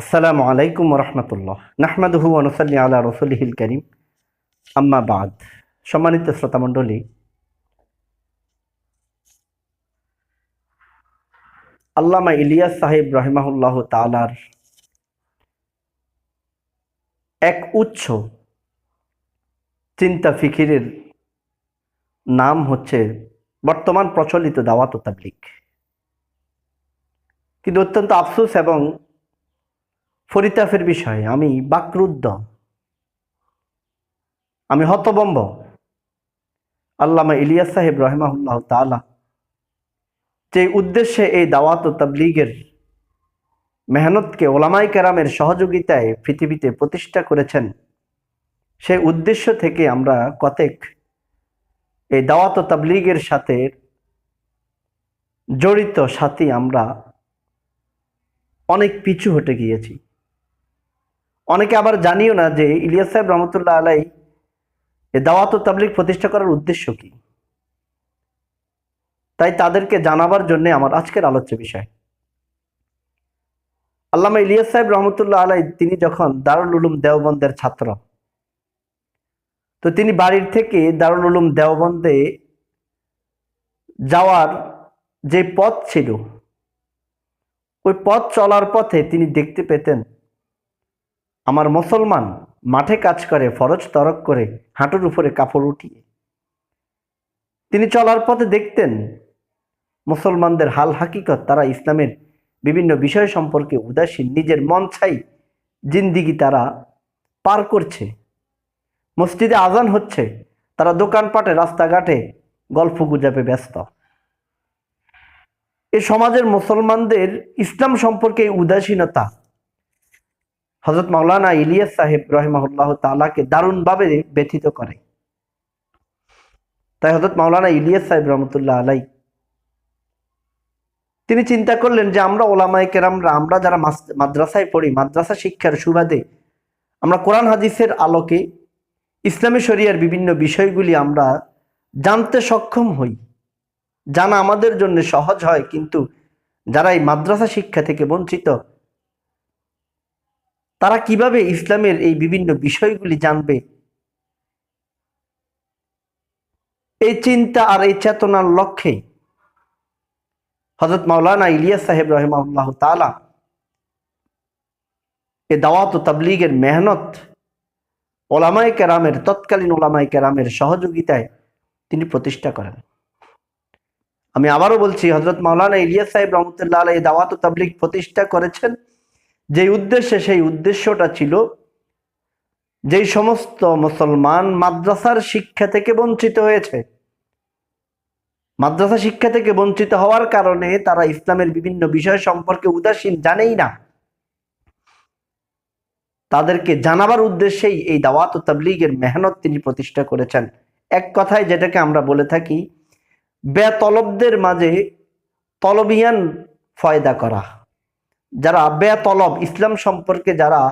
আসসালামু আলাইকুম রহমতুল্লাহ। নাহমাদুহু অনুসাল্লি আলা রসুলিহিল করিম। আম্মা বাদ। সম্মানিত শ্রোতামণ্ডলী আল্লামা ইলিয়াস সাহেব রহিমাহুল্লাহ তালার এক উচ্চ চিন্তা ফিকিরের নাম হচ্ছে বর্তমান প্রচলিত দাওয়াত তাবলিক কিন্তু অত্যন্ত আফসোস এবং ফরিতাফের বিষয়ে আমি বাকরুদ্ধ আমি হতবম্ব। আল্লামা ইলিয়াস সাহেব রহমাহুল্লাহ তালা যে উদ্দেশ্যে এই দাওয়াত তাবলিগের মেহনতকে ওলামাই কেরামের সহযোগিতায় পৃথিবীতে প্রতিষ্ঠা করেছেন সেই উদ্দেশ্য থেকে আমরা কতেক এই দাওয়াত তাবলিগের সাথে জড়িত সাথী আমরা অনেক পিছু হটে গিয়েছি। অনেকে আবার জানিও না যে ইলিয়াস সাহেব রহমতুল্লাহ আলাই দাওয়াত তাবলিক প্রতিষ্ঠা করার উদ্দেশ্য কি? তাই তাদেরকে জানাবার জন্য আমার আজকের আলোচ্য বিষয়। আল্লামা ইলিয়াস সাহেব রহমতুল্লাহ আলাই তিনি যখন দারুল উলুম দেওবন্দের ছাত্র, তো তিনি বাড়ির থেকে দারুল উলুম দেওবন্দে যাওয়ার যে পথ ছিল, ওই পথ চলার পথে তিনি দেখতে পেতেন আমার মুসলমান মাঠে কাজ করে, ফরজ তরক করে, হাঁটুর উপরে কাপড় উঠিয়ে। তিনি চলার পথে দেখতেন মুসলমানদের হাল হাকিকত, তারা ইসলামের বিভিন্ন বিষয় সম্পর্কে উদাসীন, নিজের মন ছাই জিন্দিগি তারা পার করছে। মসজিদে আজান হচ্ছে, তারা দোকানপাটে, রাস্তাঘাটে গল্প গুজাবে ব্যস্ত। এ সমাজের মুসলমানদের ইসলাম সম্পর্কে উদাসীনতা হজরত মাওলানা ইলিয়াস সাহেব রহিমাহুল্লাহ তালাকে দারুণভাবে ব্যথিত করে। তাই হজরত মাওলানা ইলিয়াস সাহেব রহমতুল্লাহ আলাই তিনি চিন্তা করলেন যে আমরা ওলামাই কেরামরা, আমরা যারা মাদ্রাসায় পড়ি, মাদ্রাসা শিক্ষার সুবাদে আমরা কোরআন হাদিসের আলোকে ইসলামী শরিয়ার বিভিন্ন বিষয়গুলি আমরা জানতে সক্ষম হই। জানা আমাদের জন্য সহজ হয়, কিন্তু যারা এই মাদ্রাসা শিক্ষা থেকে বঞ্চিত তারা কীভাবে ইসলামের এই বিভিন্ন বিষয়গুলি জানবে? এই চিন্তা আর এই চেতনার লক্ষ্যে হজরত মাওলানা ইলিয়াস সাহেব রহমাউল্লাহ তালা এ দাওয়াত ও তাবলিগের মেহনত ওলামাই কেরামের, তৎকালীন ওলামায় কেরামের সহযোগিতায় তিনি প্রতিষ্ঠা করেন। আমি আবারও বলছি হজরত মাওলানা ইলিয়াস সাহেব রহমতুল্লাহ আলাই দাওয়াত ও তাবলিগ প্রতিষ্ঠা করেছেন যে উদ্দেশ্যে সেই উদ্দেশ্যটা ছিল, যেই সমস্ত মুসলমান মাদ্রাসার শিক্ষা থেকে বঞ্চিত হয়েছে। মাদ্রাসা শিক্ষা থেকে বঞ্চিত হওয়ার কারণে তারা ইসলামের বিভিন্ন বিষয় সম্পর্কে উদাসীন জানেই না। তাদেরকে জানাবার উদ্দেশ্যেই এই দাওয়াত ও তাবলিগের মেহনত তিনি প্রতিষ্ঠা করেছেন। এক কথায় যেটাকে আমরা বলে থাকি, বেতলবদের মাঝে তলবিয়ান ফয়দা করা। যারা বেতলব ইসলাম সম্পর্কে যারা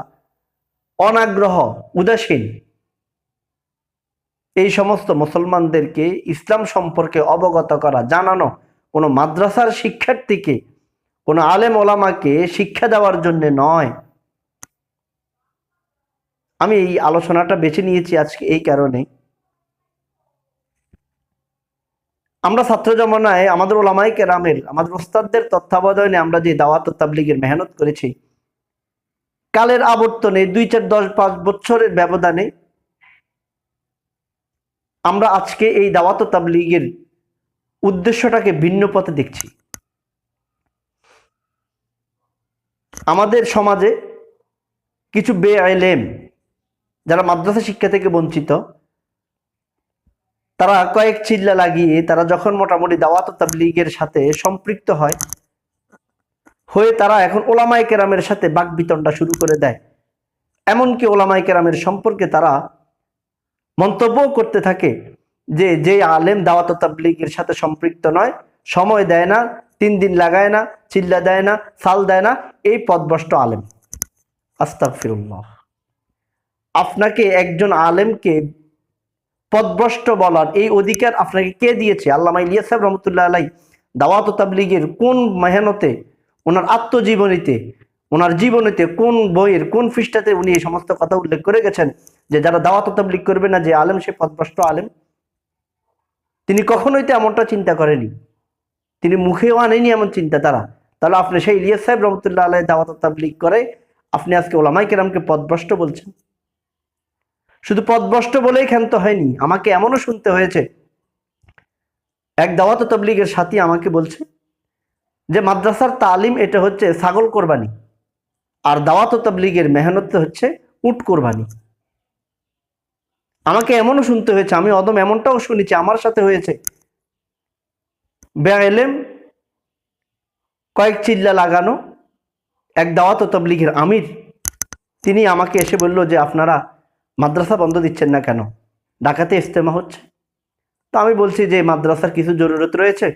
অনাগ্রহ, উদাসীন, এই সমস্ত মুসলমানদেরকে ইসলাম সম্পর্কে অবগত করা, জানানো, কোনো মাদ্রাসার শিক্ষার্থীকে, কোনো আলেম ওলামাকে শিক্ষা দেওয়ার জন্য নয়। আমি এই আলোচনাটা বেছে নিয়েছি আজকে এই কারণে। আমরা ছাত্র জমানায় আমাদের ওলামাই কেরামের, আমাদের ওস্তাদদের তত্ত্বাবধানে আমরা যে দাওয়াত তাবলিগের মেহনত করেছি, কালের আবর্তনে দুই চার দশ পাঁচ বছরের ব্যবধানে আমরা আজকে এই দাওয়াত তাবলিগের উদ্দেশ্যটাকে ভিন্ন পথে দেখছি। আমাদের সমাজে কিছু বে আইলেম যারা মাদ্রাসা শিক্ষা থেকে বঞ্চিত তারা কয়েক চিল্লা লাগিয়ে তারা যখন মোটামুটি দাওয়াত তাবলিগের সাথে সম্পৃক্ত হয়, হয়ে তারা এখন ওলামাই কেরামের সাথে বাকবিতণ্ডা শুরু করে দেয়। এমনকি ওলামাই কেরামের সম্পর্কে তারা মন্তব্য করতে থাকে যে যে আলেম দাওয়াত তাবলিগের সাথে সম্পৃক্ত নয়, সময় দেয় না, তিন দিন লাগায় না, চিল্লা দেয় না, সাল দেয় না, এই পদভ্রষ্ট আলেম। আস্তাগফিরুল্লাহ। আপনাকে একজন আলেমকে পদভ্রষ্ট বলার এই অধিকার আপনাকে কে দিয়েছে? আল্লামা ইলিয়াস সাহেব রহমতুল্লাহ আলাই দাওয়াত তাবলিগের কোন মেহনতে, ওনার আত্মজীবনীতে, ওনার জীবনীতে কোন বইয়ের, কোন পৃষ্ঠাতে উনি এই সমস্ত কথা উল্লেখ করে গেছেন যে যারা দাওয়াত তাবলিক করবে না, যে আলেম, সে পদভ্রষ্ট আলেম? তিনি কখনোই তো এমনটা চিন্তা করেনি। তিনি মুখেও আনেনি এমন চিন্তা তারা। তাহলে আপনি সেই ইলিয়াস সাহেব রহমতুল্লাহ আলাই দাওয়াত তাবলিক করে, আপনি আজকে ওলামাই কেরামকে পদভ্রষ্ট বলছেন। শুধু পদভ্রষ্ট বলেই ক্ষান্ত হয়নি, আমাকে এমনও শুনতে হয়েছে। এক দাওয়াত তবলিগের সাথী আমাকে বলছে যে, মাদ্রাসার তালিম এটা হচ্ছে ছাগল কোরবানি, আর দাওয়াত তবলিগের মেহনত হচ্ছে উট কোরবানি। আমাকে এমনও শুনতে হয়েছে, আমি অদম এমনটাও শুনেছি, আমার সাথে হয়েছে। বেএলেম কয়েক চিল্লা লাগানো এক দাওয়াত তবলিগের আমির, তিনি আমাকে এসে বলল যে, আপনারা মাদ্রাসা বন্ধ দিচ্ছেন না কেন? ঢাকাতে ইস্তেমা হচ্ছে। তো আমি বলছি যে মাদ্রাসার কিছু জরুরত রয়েছে,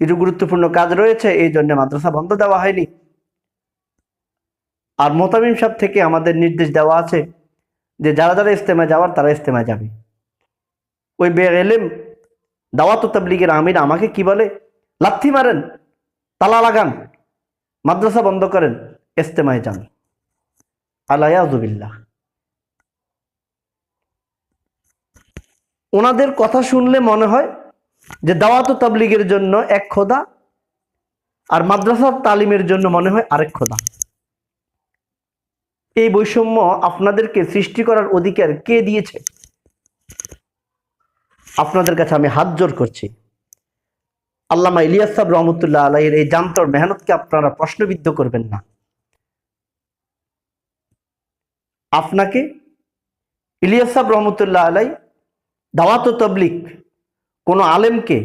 কিছু গুরুত্বপূর্ণ কাজ রয়েছে, এই জন্য মাদ্রাসা বন্ধ দেওয়া হয়নি। আর মোতামিম সাহেব থেকে আমাদের নির্দেশ দেওয়া আছে যে যারা যারা ইস্তেমায় যাওয়ার তারা ইস্তেমায় যাবে। ওই বেগেলেম দাওয়াত তাবলিগের আমির আমাকে কি বলে? লাথি মারেন, তালা লাগান, মাদ্রাসা বন্ধ করেন, ইস্তেমায় যান। আলায়াজুবিল্লাহ ওনাদের কথা শুনলে মনে হয় যে দাওয়াত তাবলিগের জন্য এক খোদা আর মাদ্রাসার তালিমের জন্য মনে হয় আরেক খোদা। এই বৈষম্য আপনাদেরকে সৃষ্টি করার অধিকার কে দিয়েছে? আপনাদের কাছে আমি হাত জোর করছি। আল্লামা ইলিয়াস সাহেব রহমতুল্লাহ আলাইয়ের এই জান্তর মেহনতকে আপনারা প্রশ্নবিদ্ধ করবেন না। আপনাকে ইলিয়াস সাহেব রহমতুল্লাহ আলাই দাওয়াত তবলিক কোনো আলেমকে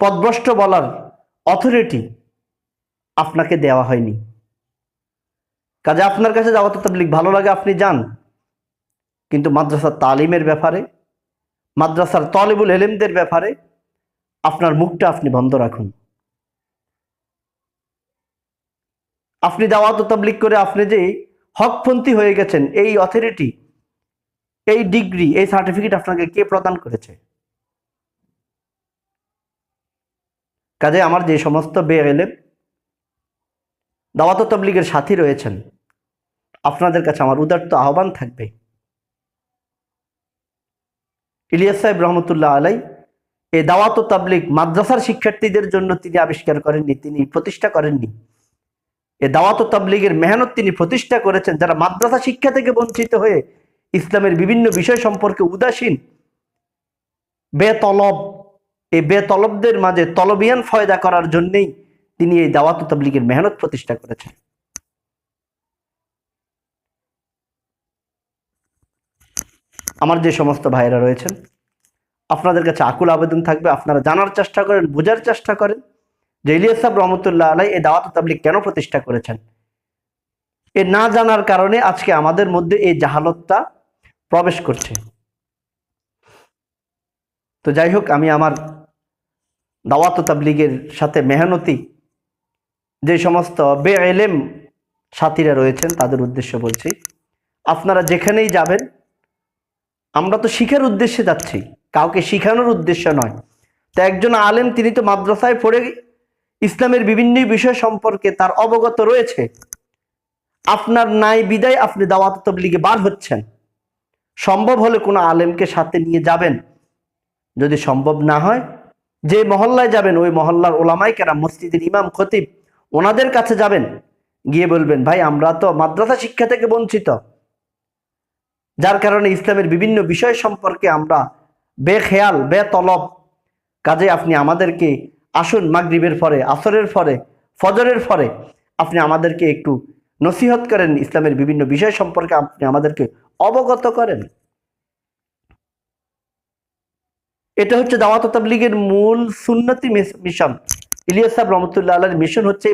পদভ্রষ্ট বলার অথরিটি আপনাকে দেওয়া হয়নি। কাজে আপনার কাছে দাওয়াত তবলিক ভালো লাগে, আপনি যান। কিন্তু মাদ্রাসার তালিমের ব্যাপারে, মাদ্রাসার তলেবুল এলেমদের ব্যাপারে আপনার মুখটা আপনি বন্ধ রাখুন। আপনি দাওয়াত তবলিক করে আপনি যে হকপন্থী হয়ে গেছেন, এই অথরিটি এই ডিগ্রি, এই সার্টিফিকেট আপনাকে কে প্রদান করেছে? কাজে আমার যে সমস্ত বেএলেম দাওয়াত তবলিগের সাথী রয়েছেন, আপনাদের কাছে আমার উদার্ত আহ্বান থাকবে। ইলিয়াস সাহেব রহমতুল্লাহ আলাই, এই দাওয়াত তাবলিক মাদ্রাসার শিক্ষার্থীদের জন্য তিনি আবিষ্কার করেননি, তিনি প্রতিষ্ঠা করেননি। এ দাওয়াত তাবলিগের মেহনত তিনি প্রতিষ্ঠা করেছেন, যারা মাদ্রাসা শিক্ষা থেকে বঞ্চিত হয়ে ইসলামের বিভিন্ন বিষয় সম্পর্কে উদাসীন। বেতলব, এই বেতলবদের মাঝে তলবিয়ান ফয়দা করার জন্যেই তিনি এই দাওয়াত তাবলিগের মেহনত প্রতিষ্ঠা করেছেন। আমার যে সমস্ত ভাইয়েরা রয়েছেন, আপনাদের কাছে আকুল আবেদন থাকবে, আপনারা জানার চেষ্টা করেন, বোঝার চেষ্টা করেন যে ইলিয়াস সাহেব রহমতুল্লাহ আলাই এই দাওয়াত তাবলিগ কেন প্রতিষ্ঠা করেছেন। এ না জানার কারণে আজকে আমাদের মধ্যে এই জাহালতটা প্রবেশ করছে। তো যাই হোক, আমি আমার দাওয়াত তাবলিগের সাথে মেহনতি যে সমস্ত বে এলেম সাথীরা রয়েছেন, তাদের উদ্দেশ্য বলছি, আপনারা যেখানেই যাবেন, আমরা তো শিখার উদ্দেশ্যে যাচ্ছি, কাউকে শিখানোর উদ্দেশ্য নয়। তো একজন আলেম, তিনি তো মাদ্রাসায় পড়ে ইসলামের বিভিন্ন বিষয় সম্পর্কে তার অবগত রয়েছে। আপনার নাই বিদায় আপনি দাওয়াত তবলিগে বার হচ্ছেন। সম্ভব হলে কোনো আলেমকে সাথে নিয়ে যাবেন? যদি সম্ভব না হয়, যে মহল্লায় যাবেন, ওই মহল্লার ওলামাই কেরা মসজিদের ইমাম, খতিব, ওনাদের কাছে যাবেন, গিয়ে বলবেন, ভাই, আমরা তো মাদ্রাসা শিক্ষা থেকে বঞ্চিত। যার কারণে ইসলামের বিভিন্ন বিষয় সম্পর্কে আমরা বেখেয়াল, বেতলব। কাজে আপনি আমাদেরকে আসুন মাগরিবের পরে, আসরের পরে, ফজরের পরে, আপনি আমাদেরকে একটু নসিহত করেন ইসলামের বিভিন্ন বিষয় সম্পর্কে, আপনি আমাদেরকে অবগত করেন। এটা হচ্ছে দাওয়াত তাবলিগের মূল সুন্নতি মিশন। ইলিয়াস সাহেব রহমতুল্লাহ আল্লাহর মিশন হচ্ছে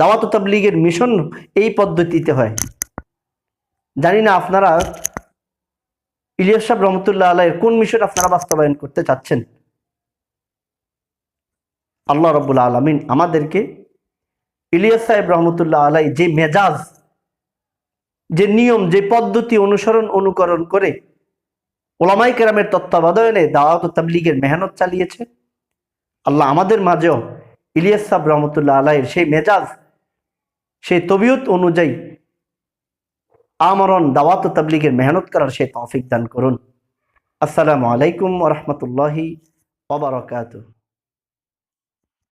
দাওয়াত তাবলিগের মিশন এই পদ্ধতিতে হয়। জানি না আপনারা ইলিয়াস সাহেব রহমতুল্লাহ আল্লাহের কোন মিশন আপনারা বাস্তবায়ন করতে চাচ্ছেন? আল্লাহ রব্বুল আলমিন আমাদেরকে ইলিয়াস সাহেব রহমতুল্লাহ আলাই যে মেজাজ যে নিয়ম, যে পদ্ধতি অনুসরণ, অনুকরণ করে ওলামাই কেরামের তত্ত্বাবধানে দাওয়াত তাবলিগের মেহনত চালিয়েছে। আল্লাহ আমাদের মাঝেও ইলিয়াস সাহেব রহমতুল্লাহ আলাইয়ের সেই মেজাজ, সেই তবিয়ত অনুযায়ী আমরণ, দাওয়াত তাবলিগের মেহনত করার সেই তৌফিক দান করুন। আসসালামু আলাইকুম ওরহমতুল্লাহি ওবরাকাতুহ